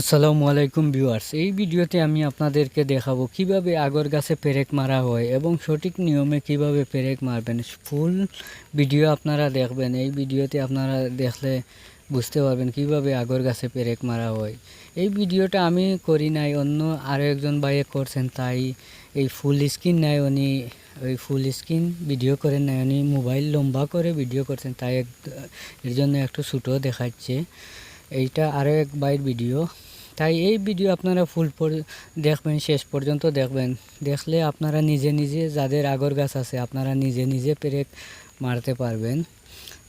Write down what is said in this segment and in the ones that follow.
আসসালামু আলাইকুম ভিউয়ার্স। এই ভিডিওতে আমি আপনাদেরকে দেখাবো কীভাবে আগর গাছে পেরেক মারা হয় এবং সঠিক নিয়মে কীভাবে পেরেক মারবেন। ফুল ভিডিও আপনারা দেখবেন, এই ভিডিওতে আপনারা দেখলে বুঝতে পারবেন কীভাবে আগর গাছে পেরেক মারা হয়। এই ভিডিওটা আমি করি নাই, অন্য আরও একজন ভাইয়ে করছেন, তাই এই ফুল স্ক্রিন নাই উনি, ওই ফুল স্ক্রিন ভিডিও করেন নাই উনি, মোবাইল লম্বা করে ভিডিও করছেন, তাই এর জন্য একটু ছোটো দেখাচ্ছে। এইটা আরও এক বাইর ভিডিও। তাই এই ভিডিও আপনারা ফুল দেখবেন, শেষ পর্যন্ত দেখবেন। দেখলে আপনারা নিজে নিজে যাদের আগর গাছ আছে, আপনারা নিজে নিজে পেরেক মারতে পারবেন।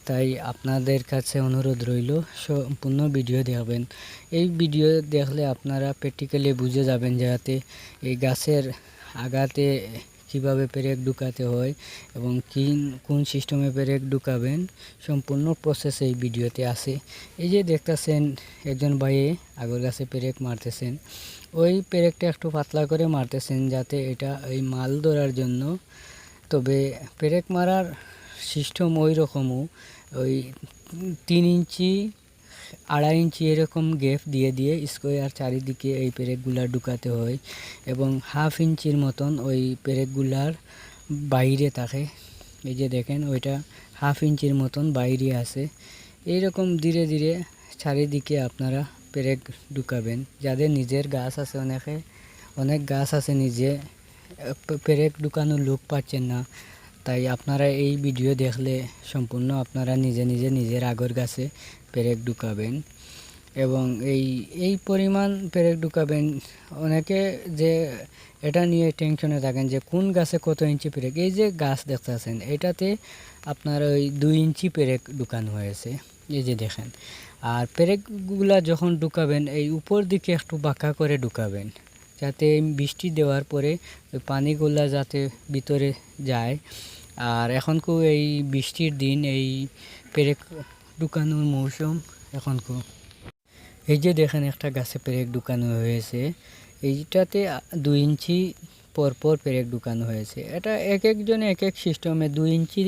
তাই আপনাদের কাছে অনুরোধ রইল, সম্পূর্ণ ভিডিও দেখবেন। এই ভিডিও দেখলে আপনারা প্র্যাকটিক্যালি বুঝে যাবেন যাতে এই গাছের আগাতে কীভাবে পেরেক ঢুকাতে হয় এবং কি কোন সিস্টেমে পেরেক ঢুকাবেন, সম্পূর্ণ প্রসেস এই ভিডিওতে আছে। এই যে দেখতেছেন, একজন ভাইয়ে আগর গাছে পেরেক মারতেছেন। ওই পেরেকটা একটু পাতলা করে মারতেছেন যাতে এটা এই মাল ধরার জন্য। তবে পেরেক মারার সিস্টেম ওই রকমও ওই তিন ইঞ্চি আড়াই ইঞ্চি এরকম গ্যাপ দিয়ে দিয়ে স্কোয়ার চারিদিকে এই পেরেকগুলা ঢুকাতে হয় এবং হাফ ইঞ্চির মতন ওই পেরেকগুলার বাইরে থাকে। এই যে দেখেন, ওইটা হাফ ইঞ্চির মতন বাইরে আছে। এইরকম ধীরে ধীরে চারিদিকে আপনারা পেরেক ঢুকাবেন। যাদের নিজের গাছ আছে অনেকে, অনেক গাছ আছে নিজে পেরেক ঢুকানোর লোক পাচ্ছেন না। তাই আপনারা এই ভিডিও দেখলে সম্পূর্ণ আপনারা নিজে নিজে নিজের আগর গাছে পেরেক ঢুকাবেন। এবং এই এই পরিমাণ পেরেক ঢুকাবেন, অনেকে যে এটা নিয়ে টেনশনে থাকেন যে কোন গাছে কত ইঞ্চি পেরেক, এই যে গাছ দেখতেছেন এটাতে আপনার ওই দুই ইঞ্চি পেরেক ঢুকানো হয়েছে, এই যে দেখেন। আর পেরেকগুলা যখন ঢুকাবেন, এই উপর দিকে একটু বাঁকা করে ঢুকাবেন। যাতে বৃষ্টি দেওয়ার পরে পানিগুলা যাতে ভিতরে যায়। আর এখন এখনকু এই বৃষ্টির দিন, এই পেরেক ঢুকানোর মৌসুম এখন এখনকু এই যে দেখেন একটা গাছে পেরেক ঢুকানো হয়েছে। এইটাতে দুই ইঞ্চি পর পর পেরেক ঢুকানো হয়েছে। এটা এক একজনে এক এক সিস্টেমে দুই ইঞ্চি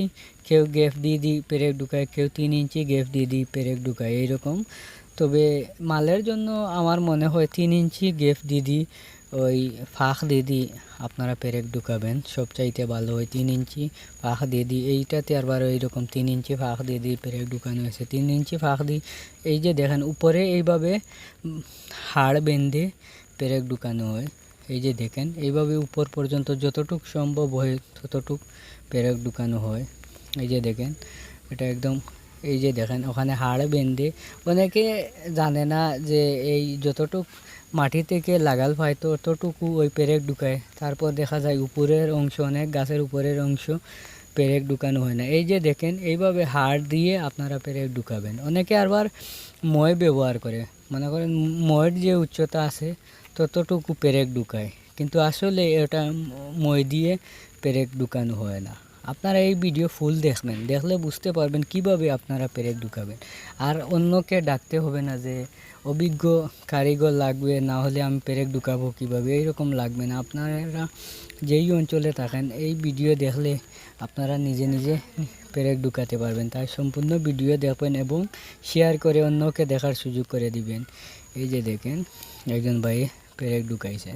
কেউ গ্যাপ দিয়ে দিই পেরেক ঢুকায়, কেউ তিন ইঞ্চি গ্যাপ দিয়ে দিই পেরেক ঢুকায়, এইরকম। তবে মালের জন্য আমার মনে হয় তিন ইঞ্চি গ্যাপ দিয়ে দিই ওই ফাঁক দিয়ে দিই আপনারা পেরেক ঢুকাবেন। সবচাইতে ভালো হয় তিন ইঞ্চি ফাঁক দিয়ে দিই এইটাতে আবার এইরকম তিন ইঞ্চি ফাঁক দিয়ে দিই পেরেক ঢুকানো হয়েছে। তিন ইঞ্চি ফাঁক দিই এই যে দেখেন, উপরে এইভাবে হাড় বেঁধে পেরেক ঢুকানো হয়। এই যে দেখেন, এইভাবে উপর পর্যন্ত যতটুক সম্ভব হয় ততটুক পেরেক ঢুকানো হয়। এই যে দেখেন, এটা একদম এই যে দেখেন, ওখানে হাড় বেঁধে অনেকে জানে না যে এই যতটুক মাটি থেকে লাগাল পায়, তো ততটুকু ওই পেরেক ঢুকায়। তারপর দেখা যায় উপরের অংশ অনেক, গাছের উপরের অংশ পেরেক ঢুকানো হয় না। এই যে দেখেন, এইভাবে হাড় দিয়ে আপনারা পেরেক ঢুকাবেন। অনেকে আবার মই ব্যবহার করে। মনে করেন ময়ের যে উচ্চতা আছে, ততটুকু পেরেক ঢুকায়। কিন্তু আসলে এটা মই দিয়ে পেরেক ঢুকানো হয় না। আপনারা এই ভিডিও ফুল দেখবেন। দেখলে বুঝতে পারবেন কীভাবে আপনারা পেরেক ঢুকাবেন। আর অন্যকে ডাকতে হবে না যে অভিজ্ঞ কারিগর লাগবে, না হলে আমি পেরেক ঢুকাবো কীভাবে? এইরকম লাগবে না। আপনারা যেই অঞ্চলে থাকেন, এই ভিডিও দেখলে আপনারা নিজে নিজে পেরেক ঢুকাতে পারবেন। তাই সম্পূর্ণ ভিডিও দেখবেন এবং শেয়ার করে অন্যকে দেখার সুযোগ করে দিবেন। এই যে দেখেন, একজন ভাই পেরেক ঢুকাইছে।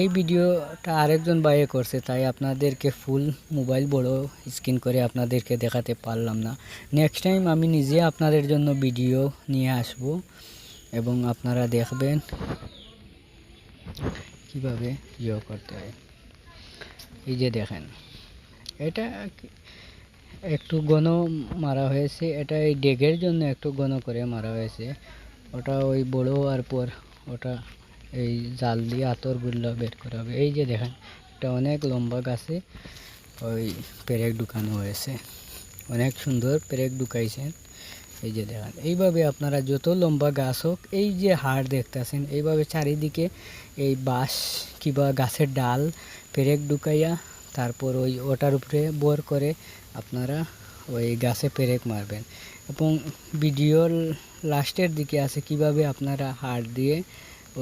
এই ভিডিওটা আরেকজন ভাইয়ে করছে, তাই আপনাদেরকে ফুল মোবাইল বড় স্ক্রিন করে আপনাদেরকে দেখাতে পারলাম না। নেক্সট টাইম আমি নিজে আপনাদের জন্য ভিডিও নিয়ে আসব। এবং আপনারা দেখবেন কীভাবে ইয়ে করতে হয়। এই যে দেখেন, এটা একটু ঘন মারা হয়েছে, এটা এই ডেগের জন্য একটু ঘন করে মারা হয়েছে। ওটা ওই বড় হওয়ার পর ওটা এই জাল দিয়ে আতরগুলো বের করা হবে। এই যে দেখেন, এটা অনেক লম্বা গাছে ওই পেরেক ঢুকানো হয়েছে। অনেক সুন্দর পেরেক ঢুকাইছেন। এই যে দেখেন, এইভাবে আপনারা যত লম্বা গাছ হোক, এই যে হাড় দেখতেছেন, এইভাবে চারিদিকে এই বাঁশ কিবা গাছের ডাল, পেরেক ঢুকাইয়া তারপর ওই ওটার উপরে বোর করে আপনারা ওই গাছে পেরেক মারবেন। এবং ভিডিওর লাস্টের দিকে আছে কীভাবে আপনারা হাড় দিয়ে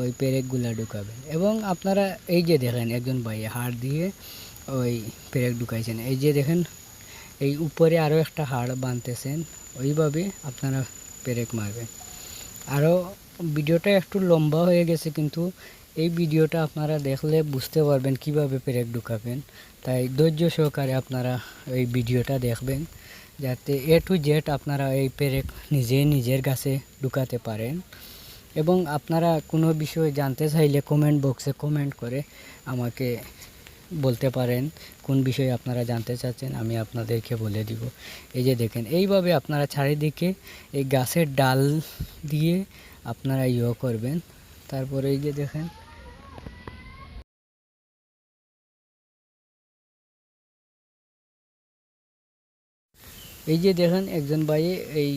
ওই পেরেকগুলা ঢুকাবেন। এবং আপনারা এই যে দেখেন, একজন ভাই হাড় দিয়ে ওই পেরেক ঢুকাইছেন। এই যে দেখেন, এই উপরে আরও একটা হাড় বাঁধতেছেন। ওইভাবে আপনারা পেরেক মারবেন। আরও ভিডিওটা একটু লম্বা হয়ে গেছে, কিন্তু এই ভিডিওটা আপনারা দেখলে বুঝতে পারবেন কীভাবে পেরেক ঢুকাবেন। তাই ধৈর্য সহকারে আপনারা এই ভিডিওটা দেখবেন, যাতে এ টু জেড আপনারা এই পেরেক নিজে নিজের কাছে ঢুকাতে পারেন। এবং আপনারা কোনো বিষয়ে জানতে চাইলে কমেন্ট বক্সে কমেন্ট করে আমাকে বলতে পারেন কোন বিষয়ে আপনারা জানতে চাচ্ছেন, আমি আপনাদেরকে বলে দিব। এই যে দেখেন, এইভাবে আপনারা চারিদিকে এই গাছের ডাল দিয়ে আপনারা ইয়ে করবেন। তারপরে এই যে দেখেন, এই যে দেখেন একজন ভাই এই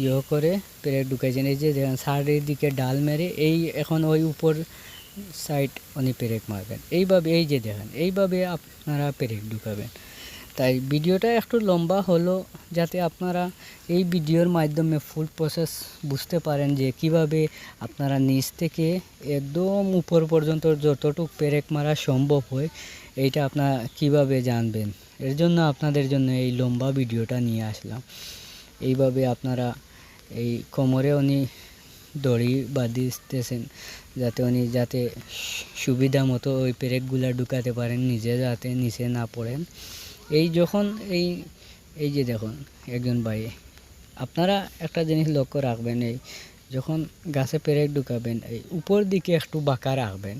ইয়ে করে পেরে ঢুকেছেন এই যে দেখেন সাইডের দিকে ডাল মেরে এই এখন ওই উপর সাইড উনি পেরেক মারবেন। এইভাবে, এই যে দেখেন, এইভাবে আপনারা পেরেক ঢুকাবেন। তাই ভিডিওটা একটু লম্বা হলো, যাতে আপনারা এই ভিডিওর মাধ্যমে ফুল প্রসেস বুঝতে পারেন যে কীভাবে আপনারা নিচ থেকে একদম উপর পর্যন্ত যতটুকু পেরেক মারা সম্ভব হয়, এইটা আপনারা কীভাবে জানবেন। এর জন্য আপনাদের জন্য এই লম্বা ভিডিওটা নিয়ে আসলাম। এইভাবে আপনারা এই কোমরে উনি দড়ি বাঁধিতেছেন যাতে উনি যাতে সুবিধা মতো ওই পেরেকগুলা ঢুকাতে পারেন, নিজে যাতে নিচে না পড়েন। এই যখন এই এই যে দেখুন একজন ভাই, আপনারা একটা জিনিস লক্ষ্য রাখবেন এই, যখন গাছে পেরেক ঢুকাবেন, এই উপর দিকে একটু বাঁকা রাখবেন।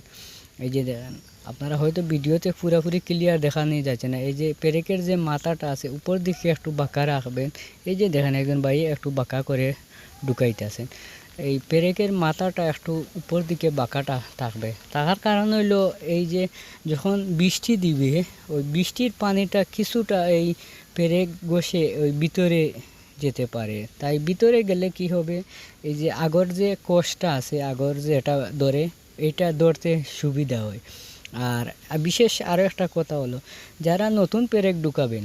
এই যে দেখেন, আপনারা হয়তো ভিডিওতে পুরোপুরি ক্লিয়ার দেখা নিয়ে যাচ্ছে না। এই যে পেরেকের যে মাথাটা আছে, উপর দিকে একটু বাঁকা রাখবেন। এই যে দেখেন একজন ভাই একটু বাঁকা করে ঢুকাইতেছেন। এই পেরেকের মাথাটা একটু উপর দিকে বাঁকাটা থাকবে। থাকার কারণ হইল এই যে যখন বৃষ্টি দিবে, ওই বৃষ্টির পানিটা কিছুটা এই পেরেক বসে ওই ভিতরে যেতে পারে। তাই ভিতরে গেলে কি হবে? এই যে আগর যে কোষটা আছে, আগর যেটা ধরে, এটা ধরতে সুবিধা হয়। আর বিশেষ আরও একটা কথা হলো, যারা নতুন পেরেক ঢুকাবেন,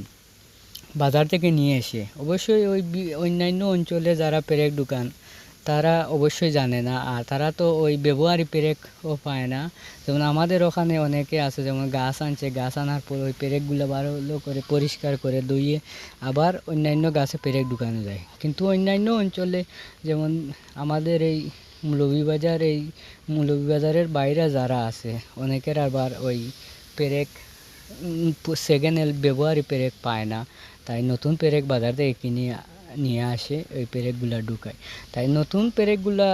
বাজার থেকে নিয়ে এসে, অবশ্যই ওই অন্যান্য অঞ্চলে যারা পেরেক ঢুকান তারা অবশ্যই জানে না। আর তারা তো ওই ব্যবহারী পেরেকও পায় না। যেমন আমাদের ওখানে অনেকে আছে, যেমন গাছ আনছে, গাছ আনার পর ওই পেরেকগুলো ভালো করে পরিষ্কার করে ধুইয়ে আবার অন্যান্য গাছে পেরেক ঢুকানো যায়। কিন্তু অন্যান্য অঞ্চলে যেমন আমাদের এই মৌলভীবাজার, এই মৌলভীবাজারের বাইরে যারা আছে, অনেকের আবার ওই পেরেক সেকেন্ড হ্যান্ড ব্যবহারী পেরেক পায় না। তাই নতুন পেরেক বাজার থেকে কিনে নিয়ে আসে, ওই পেরেকগুলা ঢুকায়। তাই নতুন পেরেকগুলা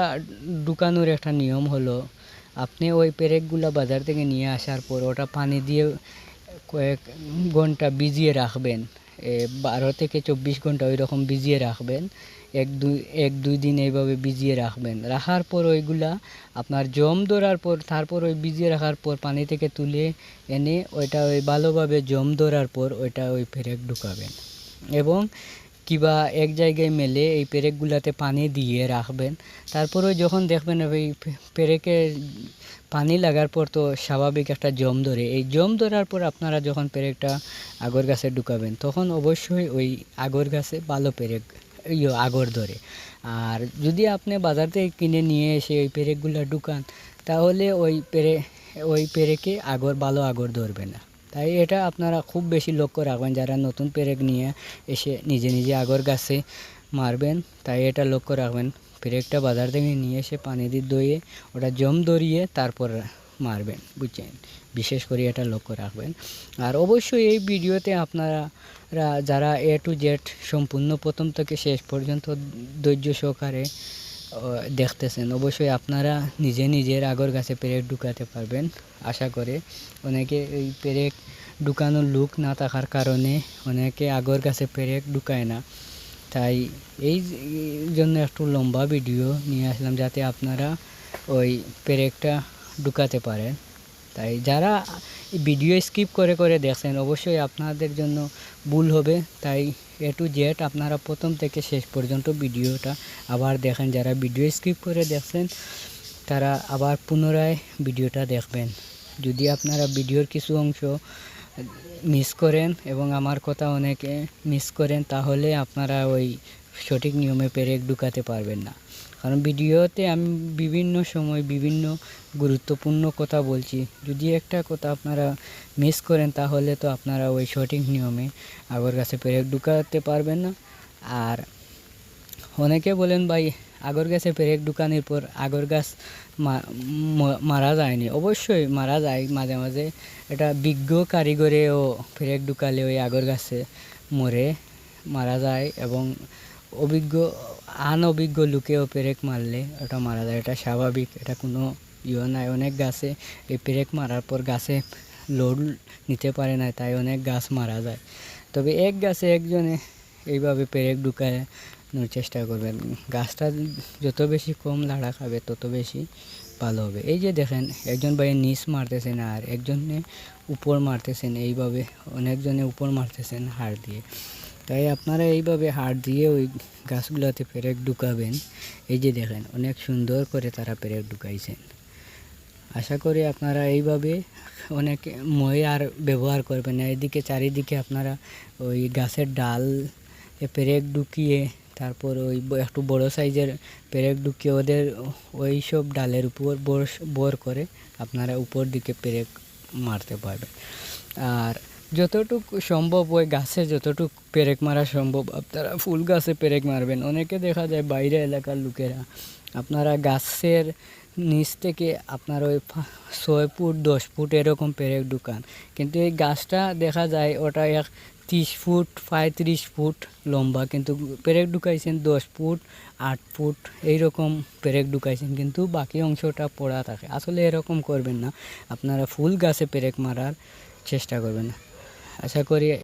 ঢুকানোর একটা নিয়ম হলো, আপনি ওই পেরেকগুলা বাজার থেকে নিয়ে আসার পর ওটা পানি দিয়ে কয়েক ঘণ্টা ভিজিয়ে রাখবেন। বারো থেকে চব্বিশ ঘণ্টা ওই রকম ভিজিয়ে রাখবেন। এক দুই এক দুই দিন এইভাবে ভিজিয়ে রাখবেন। রাখার পর ওইগুলা আপনার জম ধরার পর, তারপর ওই ভিজিয়ে রাখার পর পানি থেকে তুলে এনে ওইটা ওই ভালোভাবে জম ধরার পর ওইটা ওই পেরেক ঢুকাবেন। এবং কিবা এক জায়গায় মেলে এই পেরেকগুলাতে পানি দিয়ে রাখবেন। তারপরে যখন দেখবেন ওই পেরেকে পানি লাগার পর তো স্বাভাবিক একটা জম ধরে। এই জম ধরার পর আপনারা যখন পেরেকটা আগর গাছে ঢুকাবেন, তখন অবশ্যই ওই আগর গাছে ভালো পেরেক ইয়ে আগর ধরে। আর যদি আপনি বাজার থেকে কিনে নিয়ে এসে ওই পেরেকগুলো ঢুকান, তাহলে ওই পেরে, ওই পেরেকে আগর, ভালো আগর ধরবে না। তাই এটা আপনারা খুব বেশি লক্ষ্য রাখবেন যারা নতুন পেরেক নিয়ে এসে নিজে নিজে আগর গাছে মারবেন, তাই এটা লক্ষ্য রাখবেন। পেরেকটা বাজার থেকে নিয়ে এসে পানি দিয়ে ধুয়ে, ওটা জম ধরিয়ে তারপর মারবেন, বুঝছেন? বিশেষ করে এটা লক্ষ্য রাখবেন। আর অবশ্যই এই ভিডিওতে আপনারা যারা এ টু জেড সম্পূর্ণ প্রথম থেকে শেষ পর্যন্ত ধৈর্য সহকারে দেখতেছেন। অবশ্যই আপনারা নিজে নিজের আগর গাছে পেরেক ঢুকাতে পারবেন, আশা করে। অনেকে এই পেরেক ঢুকানোর লুক না থাকার কারণে অনেকে আগর গাছে পেরেক ঢুকায় না। তাই এই জন্য একটু লম্বা ভিডিও নিয়ে আসলাম, যাতে আপনারা ওই পেরেকটা ঢুকাতে পারেন। তাই যারা ভিডিও স্কিপ করে করে দেখছেন, অবশ্যই আপনাদের জন্য ভুল হবে। তাই এ টু জেড আপনারা প্রথম থেকে শেষ পর্যন্ত ভিডিওটা আবার দেখেন। যারা ভিডিও স্কিপ করে দেখছেন, তারা আবার পুনরায় ভিডিওটা দেখবেন। যদি আপনারা ভিডিওর কিছু অংশ মিস করেন এবং আমার কথা অনেকে মিস করেন, তাহলে আপনারা ওই সঠিক নিয়মে পেরেক ঢুকাতে পারবেন না। কারণ ভিডিওতে আমি বিভিন্ন সময় বিভিন্ন গুরুত্বপূর্ণ কথা বলছি। যদি একটা কথা আপনারা মিস করেন, তাহলে তো আপনারা ওই সঠিক নিয়মে আগর গাছে পেরেক ঢুকাতে পারবেন না। আর অনেকে বলেন, ভাই, আগর গাছে পেরেক ঢুকানোর পর আগর গাছ মারা যায়নি। অবশ্যই মারা যায় মাঝে মাঝে। এটা বিজ্ঞ কারিগরেও পেরেক ঢুকালে ওই আগর গাছে মরে মারা যায় এবং অভিজ্ঞ আন আনঅভিজ্ঞ লোকেও পেরেক মারলে ওটা মারা যায়। এটা স্বাভাবিক, এটা কোনো ইয়ে নাই, অনেক গাছে এই পেরেক মারার পর গাছে লোড নিতে পারে না তাই অনেক গাছ মারা যায়। তবে এক গাছে একজনে এইভাবে পেরেক ঢুকানোর চেষ্টা করবেন। গাছটা যত বেশি কম লাড়া খাবে, তত বেশি ভালো হবে। এই যে দেখেন, একজন ভাই নিচ মারতেছেন আর একজনে উপর মারতেছেন, এইভাবে অনেকজনে উপর মারতেছেন হাড় দিয়ে। তাই আপনারা এইভাবে হাড় দিয়ে ওই গাছগুলোতে পেরেক ঢুকাবেন। এই যে দেখেন, অনেক সুন্দর করে তারা পেরেক ঢুকাইছেন। আশা করি আপনারা এইভাবে অনেক মই আর ব্যবহার করবেন এদিকে চারিদিকে আপনারা ওই গাছের ডাল পেরেক ঢুকিয়ে, তারপর ওই একটু বড় সাইজের পেরেক ঢুকিয়ে ওদের ওই সব ডালের উপর বর বর করে আপনারা উপর দিকে পেরেক মারতে পারবেন। আর যতটুকু সম্ভব ওই গাছে যতটুকু পেরেক মারা সম্ভব, আপনারা ফুল গাছে পেরেক মারবেন। অনেকে দেখা যায় বাইরে এলাকার লোকেরা, আপনারা গাছের নিচ থেকে আপনার ওই ছয় ফুট, দশ ফুট এরকম পেরেক ঢুকান কিন্তু এই গাছটা দেখা যায় ওটা এক তিরিশ ফুট, পঁয়ত্রিশ ফুট লম্বা। কিন্তু পেরেক ঢুকাইছেন দশ ফুট, আট ফুট এইরকম পেরেক ঢুকাইছেন। কিন্তু বাকি অংশটা পড়া থাকে। আসলে এরকম করবেন না। আপনারা ফুল গাছে পেরেক মারার চেষ্টা করবেন। আশা করি